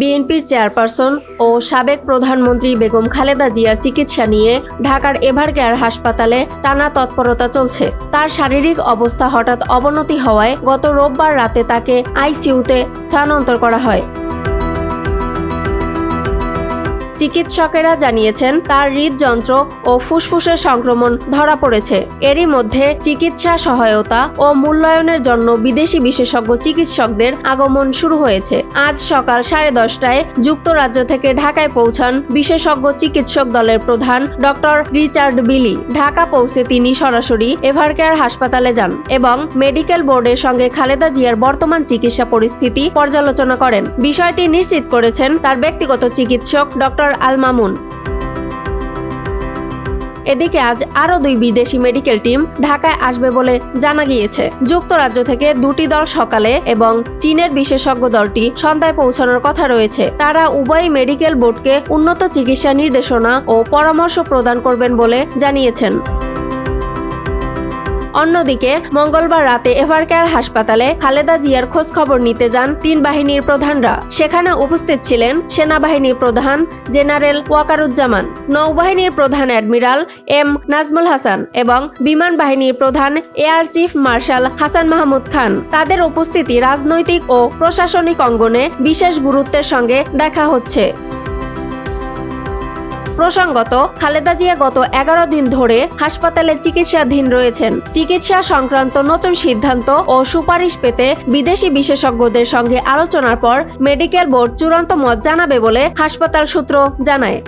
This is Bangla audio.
বিএনপির চেয়ারপারসন ও সাবেক প্রধানমন্ত্রী বেগম খালেদা জিয়ার চিকিৎসা নিয়ে ঢাকার এভার কেয়ার হাসপাতালে টানা তৎপরতা চলছে। তার শারীরিক অবস্থা হঠাৎ অবনতি হওয়ায় গত রোববার রাতে তাকে আইসিইউতে স্থানান্তর করা হয়। চিকিৎসকেরা জানিয়েছেন, তার হৃদযন্ত্র ও ফুসফুসের সংক্রমণ ধরা পড়েছে। এরই মধ্যে চিকিৎসা সহায়তা ও মূল্যায়নের জন্য বিদেশি বিশেষজ্ঞ চিকিৎসকদের আগমন শুরু হয়েছে। আজ সকাল সাড়ে দশটায় যুক্তরাজ্য থেকে ঢাকায় পৌঁছান বিশেষজ্ঞ চিকিৎসক দলের প্রধান ডক্টর রিচার্ড বিলি। ঢাকা পৌঁছে তিনি সরাসরি এভারকেয়ার হাসপাতালে যান এবং মেডিকেল বোর্ডের সঙ্গে খালেদা জিয়ার বর্তমান চিকিৎসা পরিস্থিতি পর্যালোচনা করেন। বিষয়টি নিশ্চিত করেছেন তার ব্যক্তিগত চিকিৎসক ডক্টর আল মামুন এদিকে আজ আরও দুই বিদেশি মেডিকেল টিম ঢাকায় আসবে বলে জানা গিয়েছে। যুক্তরাজ্য থেকে দুটি দল সকালে এবং চীনের বিশেষজ্ঞ দলটি সন্ধ্যায় পৌঁছানোর কথা রয়েছে। তারা উভয় মেডিকেল বোর্ডকে উন্নত চিকিৎসা নির্দেশনা ও পরামর্শ প্রদান করবেন বলে জানিয়েছেন। অন্যদিকে, মঙ্গলবার রাতে এভারকেয়ার হাসপাতালে খালেদা জিয়ার খোঁজ খবর নিতে যান তিন বাহিনীর প্রধানরা। সেখানে উপস্থিত ছিলেন সেনাবাহিনীর প্রধান জেনারেল ওয়াকারুজ্জামান, নৌবাহিনীর প্রধান অ্যাডমিরাল এম নাজমুল হাসান এবং বিমান বাহিনীর প্রধান air chief marshal Hasan Mahmud Khan. তাদের উপস্থিতি রাজনৈতিক ও প্রশাসনিক অঙ্গনে বিশেষ গুরুত্বের সঙ্গে দেখা হচ্ছে। প্রসঙ্গত, খালেদা জিয়া গত এগারো দিন ধরে হাসপাতালে চিকিৎসাধীন রয়েছেন। চিকিৎসা সংক্রান্ত নতুন সিদ্ধান্ত ও সুপারিশ পেতে বিদেশি বিশেষজ্ঞদের সঙ্গে আলোচনার পর মেডিকেল বোর্ড চূড়ান্ত মত জানাবে বলে হাসপাতাল সূত্র জানায়।